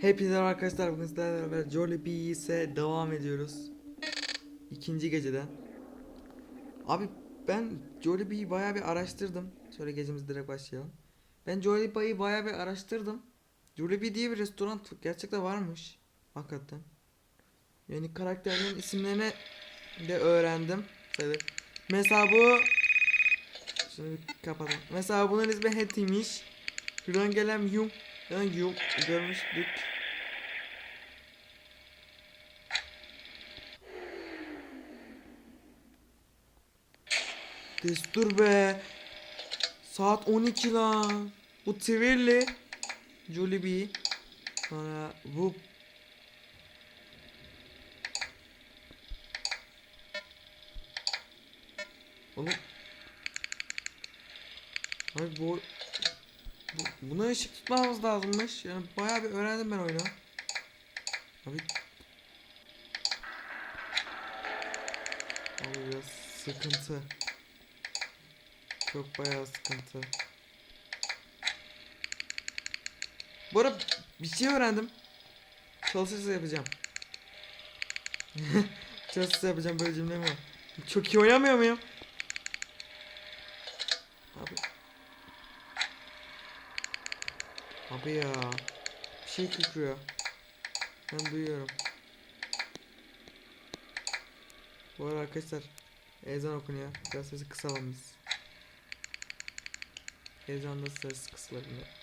Hepinize arkadaşlar bugün sizlerle beraber Jollibee'ye ise devam ediyoruz. İkinci geceden. Abi ben Jollibee'yi bayağı bir araştırdım. Şöyle gecemiz direkt başlayalım. Ben Jollibee'yi bayağı bir araştırdım. Jollibee diye bir restoran gerçekten varmış. Hakikaten. Yani karakterlerin isimlerini de öğrendim. Sayılır. Mesela bu Şunu bir kapatalım. Mesela bunun ismi Hetty'miş. Şuradan gelen Yung. Yani Yung görmüştük. Destur be. Saat 12 lan. Bu Twi'li. Jollibee. Sonra bu Oğlum Abi bu, bu buna ışık tutmamız lazımmış. Yani bayağı bir öğrendim ben oyunu. Abi Abi biraz sıkıntı. Çok bayağı sıkıntı. Bu arada bir şey öğrendim. Çalışırsa yapacağım. Çalışırsa yapacağım böyle cümle mi? Çok iyi oynamıyor muyum? Abi. Abi ya. Bir şey kükrüyor. Ben duyuyorum. Bu arada arkadaşlar ezan okunuyor. Biraz sesi kısalım biz. Ezanda ses mı?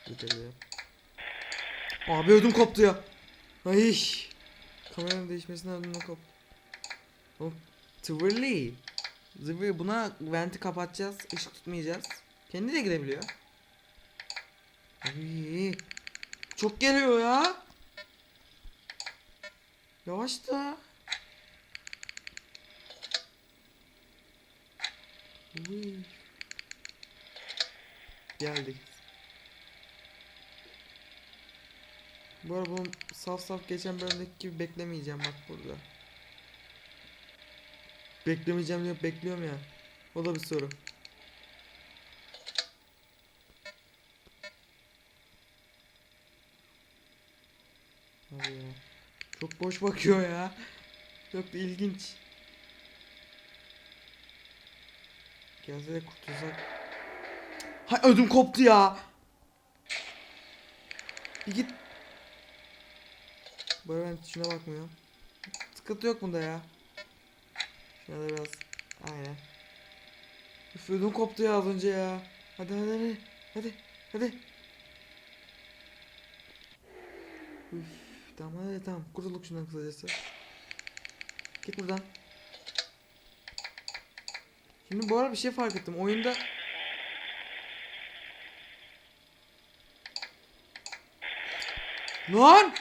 Gidelim. Abi ödüm koptu ya. Ay. Kameranın değişmesinden ödüm koptu. O Twirly. Zıvı buna venti kapatacağız. ışık tutmayacağız. Kendi de gidebiliyor. Ay. Çok geliyor ya. Yavaş da. Uy. Geldik. Bu arada bunu saf saf geçen bölümdeki gibi beklemeyeceğim bak burada. Beklemeyeceğim diyor bekliyorum ya. O da bir soru. Abi ya. Çok boş bakıyor ya. Çok ilginç. Gelse de kurtulsak. Hay ödüm koptu ya. Bir git. Arada ben şuna bakmıyorum. Sıkıntı yok bunda ya. Şuna da biraz. Aynen. Üf ödüm koptu ya az önce ya. Hadi hadi hadi. Hadi. Hadi. Üf, tamam hadi tamam. Kurtulduk şundan kısacası. Git buradan. Şimdi bu arada bir şey fark ettim. Oyunda Lan!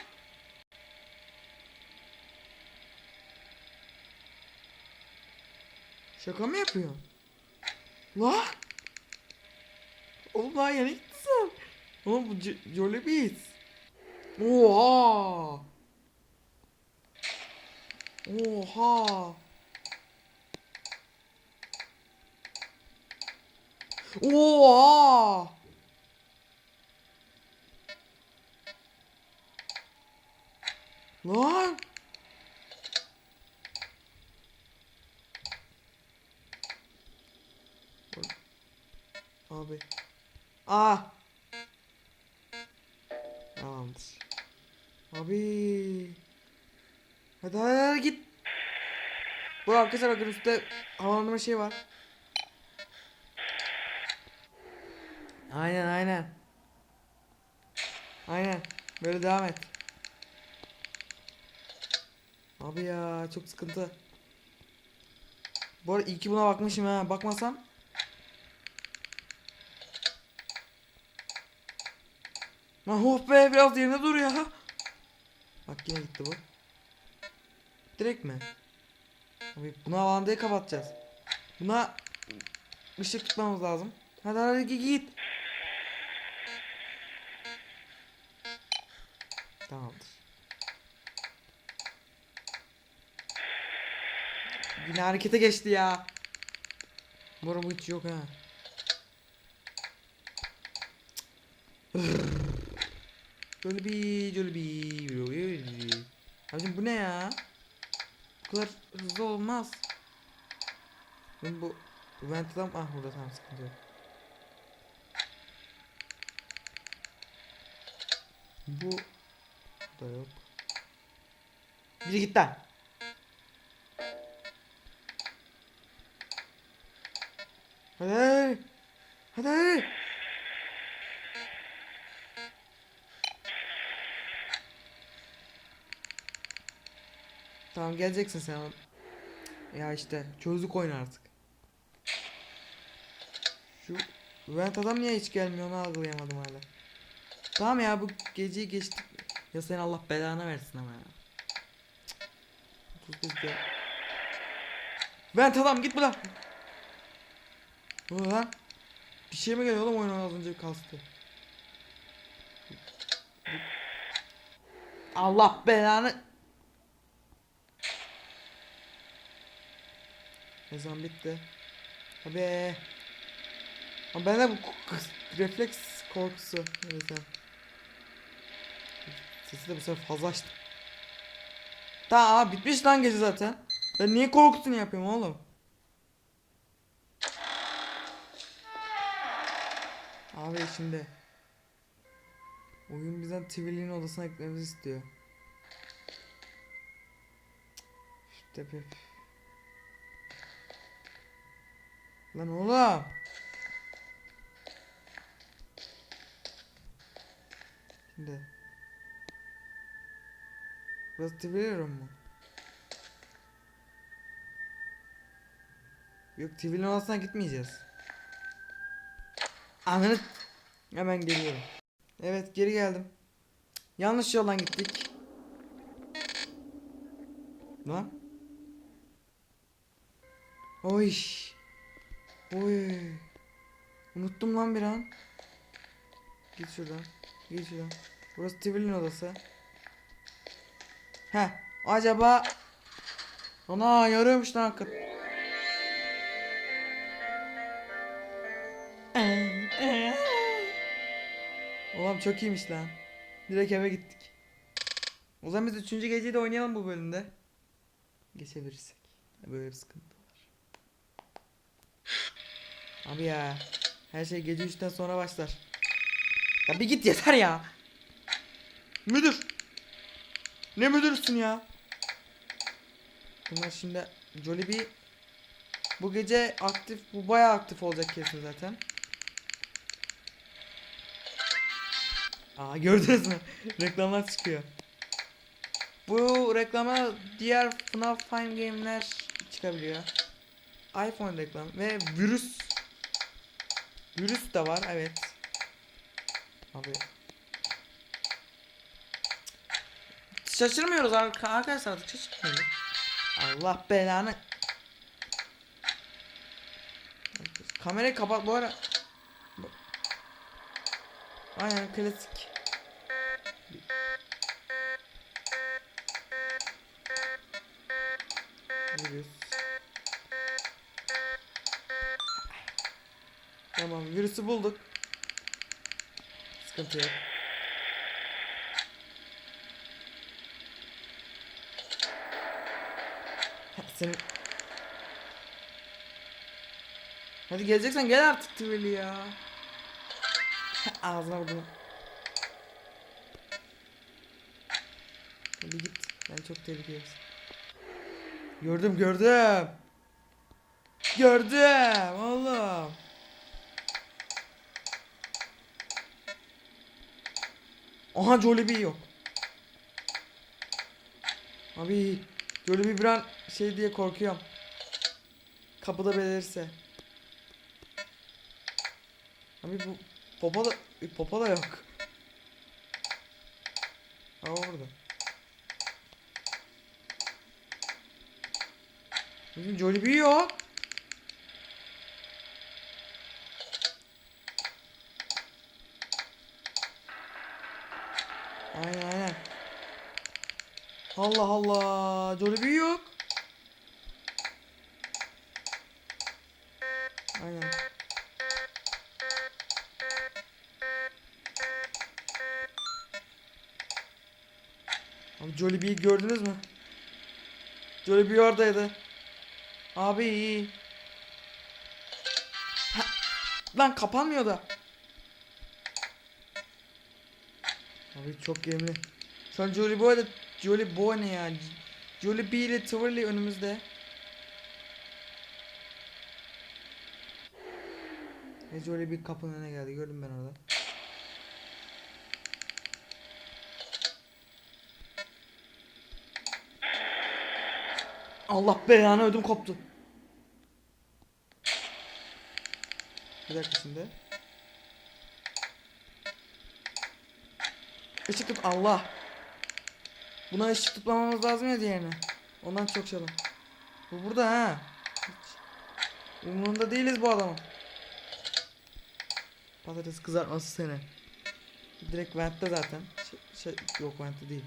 Şaka mı yapıyorsun? Lan! Oğlum daha yeni gittin sen. Oğlum bu J- Jollibees. Oha! Oha! Oha! Lan! Abi. Aa! Tamamdır. Abi. Hadi hadi, hadi git. Bu arkadaşlar bakın üstte havalandırma şey var. Aynen aynen. Aynen. Böyle devam et. Abi ya çok sıkıntı. Bu arada iyi ki buna bakmışım ha. Bakmasam. Lan oh be biraz yerine dur ya. Bak yine gitti bu. Direkt mi? Abi bunu havalandayı kapatacağız. Buna ışık tutmamız lazım. Hadi hadi git. Tamamdır. Yine harekete geçti ya. Bu hiç yok ha. Jollibee, Jollibee, Jollibee. Abicim bu ne ya? Bu kadar hızlı olmaz. Ben bu Vent'den ah burada tamam sıkıntı yok. Bu da yok. Biri git lan. Hadi. Hadi. Tamam geleceksin sen. Ya işte çözdük oyunu artık. Şu Vent adam niye hiç gelmiyor onu algılayamadım hala. Tamam ya bu geceyi geçtik. Ya sen Allah belanı versin ama ya. Cık. 35 gel. Vent adam git buradan. Bu lan. Bir şey mi geliyor oğlum oyuna az önce kastı. Allah belanı. Ezan bitti. Abi. Ama bende bu k- refleks korkusu. Neyse. Sesi de bu sefer fazla açtım. Abi, bitmiş lan gece zaten. Ben niye korkusunu yapıyorum oğlum? Abi şimdi oyun bizden Tivoli'nin odasına gitmemizi istiyor. İşte Lan oğlum. Şimdi. Burası Tivoli mu? Yok Tivoli'nin odasına gitmeyeceğiz. Ananı hemen geliyorum. Evet geri geldim. Yanlış yoldan gittik. Lan. Oy. Oy. Unuttum lan bir an. Git şuradan. Git şuradan. Burası Tivoli'nin odası. Heh. Acaba Ana yarıyormuş lan hakikaten. Oğlum çok iyiymiş lan. Direkt eve gittik. O zaman biz üçüncü geceyi de oynayalım bu bölümde. Geçebilirsek. Böyle bir sıkıntı. Abi ya. Her şey gece 3'ten sonra başlar. Ya bir git yeter ya. Müdür. Ne müdürsün ya? Bunlar şimdi Jollibee bu gece aktif, bu bayağı aktif olacak kesin zaten. Aa gördünüz mü? Reklamlar çıkıyor. Bu reklama diğer FNAF Fine Game'ler çıkabiliyor. iPhone reklam ve virüs virüs de var evet. Abi Şaşırmıyoruz ar- arkadaşlar artık şaşırmıyoruz. Allah belanı. Kamerayı kapat bu ara. Aynen klasik. Virüs. Tamam virüsü bulduk. Sıkıntı yok. Senin... Hadi geleceksen gel artık Tivoli ya. Ağzına vurdum. Hadi git. Ben çok tehlikeliyiz. Gördüm gördüm. Gördüm oğlum. Aha Jollibee yok. Abi Jollibee bir an şey diye korkuyorum. Kapıda belirse. Abi bu popa da e, popa da yok. Aa orada. Bizim Jollibee yok. Aynen aynen. Allah Allah. Jollibee yok. Aynen. Abi Jollibee'yi gördünüz mü? Jollibee oradaydı. Abi. Ha, Lan kapanmıyor da. Abi çok gerilimli. Şu an Jollibee ile Jollibee ne ya? Jollibee ile Twirly önümüzde. Ve Jollibee kapının önüne geldi. Gördüm ben orada. Allah belanı ödüm koptu. Bir dakika şimdi. Işık tut Allah. Buna ışık tutmamamız lazım ya diğerine. Ondan çok çalın. Bu burada ha. Hiç. Umurunda değiliz bu adamın. Patates kızartması seni. Direkt ventte zaten. Şey, şey, yok ventte değil.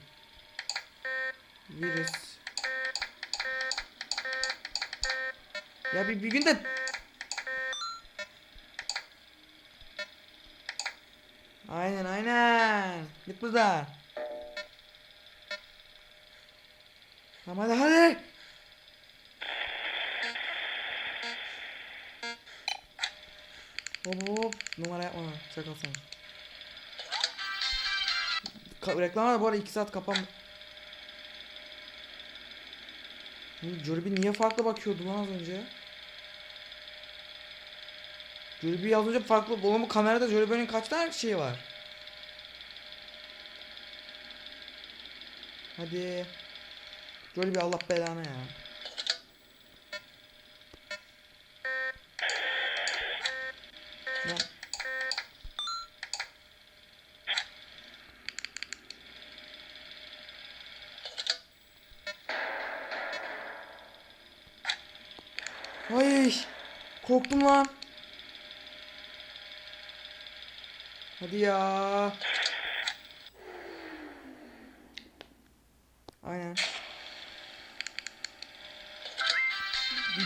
Virüs. Ya bir, bir gün de Aynen aynen. Git buradan. Tamam hadi hadi. Hop hop numara yapma çakal sen. Ka reklamlar bu arada 2 saat kapan. Jollibee niye farklı bakıyordu lan az önce? Jollibee az önce farklı. Oğlum bu kamerada Jollibee'nin kaç tane şeyi var? Hadi. Jollibee Allah belanı. Ya. Ay, korktum lan. Hadi ya. Aynen.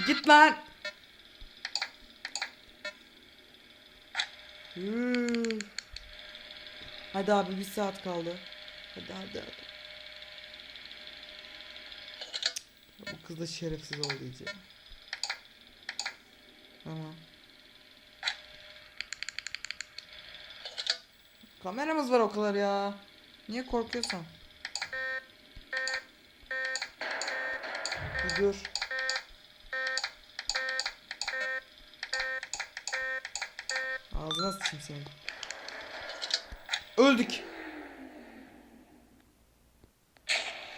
Git lan. Hadi abi bir saat kaldı. Hadi hadi hadi. Bu kız da şerefsiz oldu iyice. Tamam. Kameramız var o kadar ya. Niye korkuyorsun? Bir dur. Ağzına sıçayım senin. Öldük.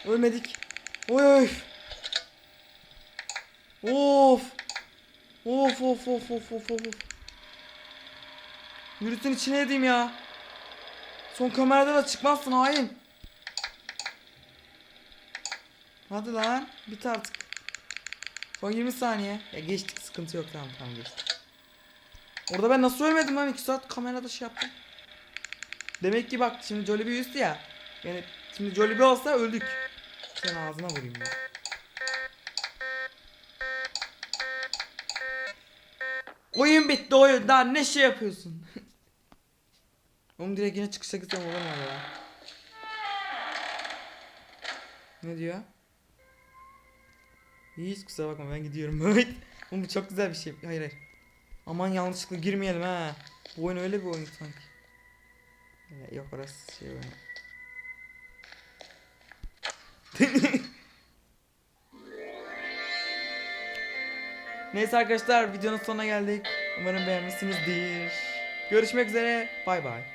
Ölmedik. Oy oy. Of. Of of of of of of. Virüsün içine edeyim ya. Son kamerada da çıkmazsın hain. Hadi lan. Bit artık. Son 20 saniye. Ya geçtik sıkıntı yok tamam tamam geçtik. Orada ben nasıl ölmedim lan 2 saat kamerada şey yaptım. Demek ki bak şimdi Jollibee üstü ya. Yani şimdi Jollibee olsa öldük. Senin ağzına vurayım ben. Oyun bitti oyun. Daha ne şey yapıyorsun? Oğlum direkt yine çıkışa gitsem olur ya? Ne diyor? Hiç kusura bakma ben gidiyorum. Oğlum bu çok güzel bir şey. Hayır hayır. Aman yanlışlıkla girmeyelim ha. Bu oyun öyle bir oyun sanki. Ya, Yok orası şey oyunu. Neyse arkadaşlar videonun sonuna geldik. Umarım beğenmişsinizdir. Görüşmek üzere. Bay bay.